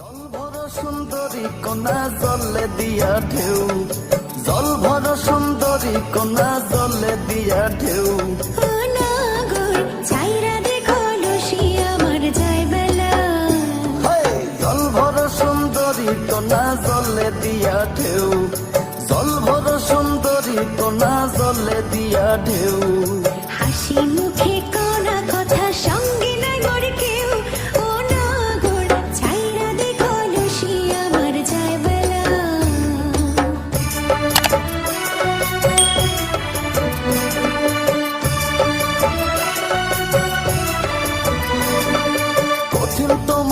জল ভর সুন্দরী কন্যা জলে দিয়া ঢেউ। জল ভর সুন্দরী কন্যা জলে দিয়া ঢেউ! জল ভর সুন্দরী কন্যা জলে দিয়া ঢেউ। জল ভর সুন্দরী কন্যা জলে দিয়া ঢেউ। হাসি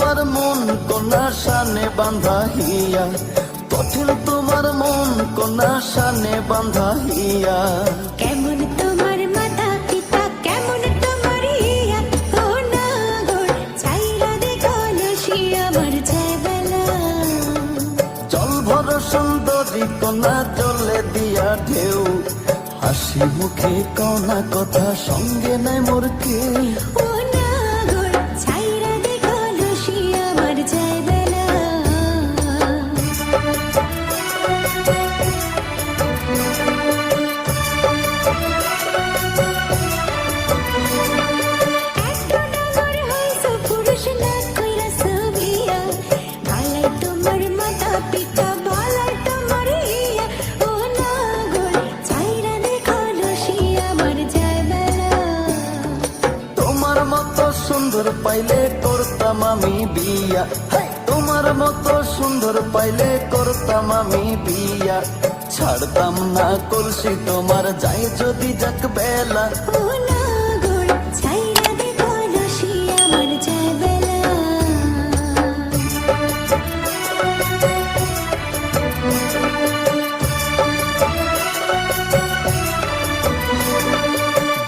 তোমার মন কন্যা শানে বান্ধা হিয়া। কঠিন তোমার মন কন্যা শানে বান্ধা হিয়া। কেমন তোমার মাতা পিতা কেমন তোমার ইয়া অনাগর ছাইরা দেখো লসি আমার যায় বেলা জল ভর সুন্দরী কন্যা জলে দিয়া ঢেউ। হাসি মুখে কনা কথা সঙ্গে নাই মোর কেউ। পাইলে করতাম আমি বিয়া! তোমার মতো সুন্দর পাইলে করতাম আমি বিয়া ছাড়তাম না কলসি তোমার, যাই যদি যাক বেলা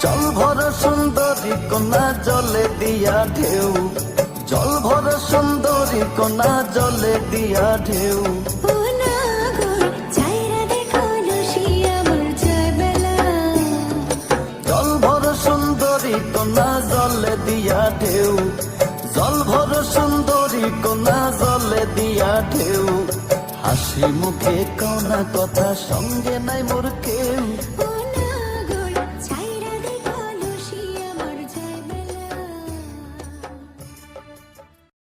জল ভর সুন্দরী কন্যা জলে দিয়া ঢেউ। জল ভর সুন্দরী কন্যা জলে দিয়া ঢেউ। জল ভর সুন্দরী কন্যা জলে দিয়া ঢেউ। জল ভর সুন্দরী কন্যা জলে দিয়া ঢেউ। হাসি মুখে কনা কথা সঙ্গে নাই মোর কেউ।